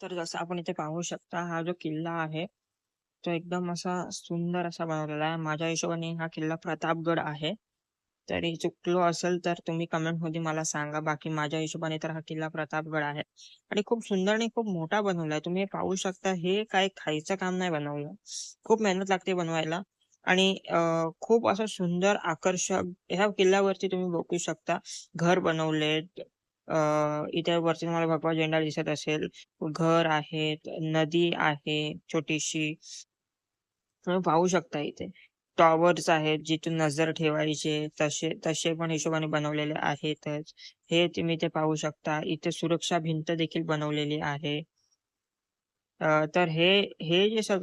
तर जसं आपण इथे पाहू शकता हा जो किल्ला आहे, तो एकदम असा सुंदर असा बनवलेला आहे. माझ्या हिशोबाने हा किल्ला प्रतापगड आहे. तरी चुकलो असेल तर तुम्ही कमेंटमध्ये मला सांगा. बाकी माझ्या हिशोबाने तर हा किल्ला प्रतापगड आहे आणि खूप सुंदर आणि खूप मोठा बनवलाय. तुम्ही हे पाहू शकता हे काही खायचं काम नाही बनवलं. खूप मेहनत लागते बनवायला आणि खूप असं सुंदर आकर्षक ह्या किल्ल्यावरती तुम्ही बघू शकता घर बनवले अ, इथे वरती तुम्हाला भगवा झेंडा दिसत असेल. घर आहेत, नदी आहे छोटीशी. तुम्ही पाहू शकता इथे. टॉवर्स आहेत जिथून नजर ठेवायचे तसे तसे पण हिशोबाने बनवलेले आहेतच. हे तुम्ही इथे पाहू शकता. इथे सुरक्षा भिंत देखील बनवलेली आहे. तर हे हे जे सगळं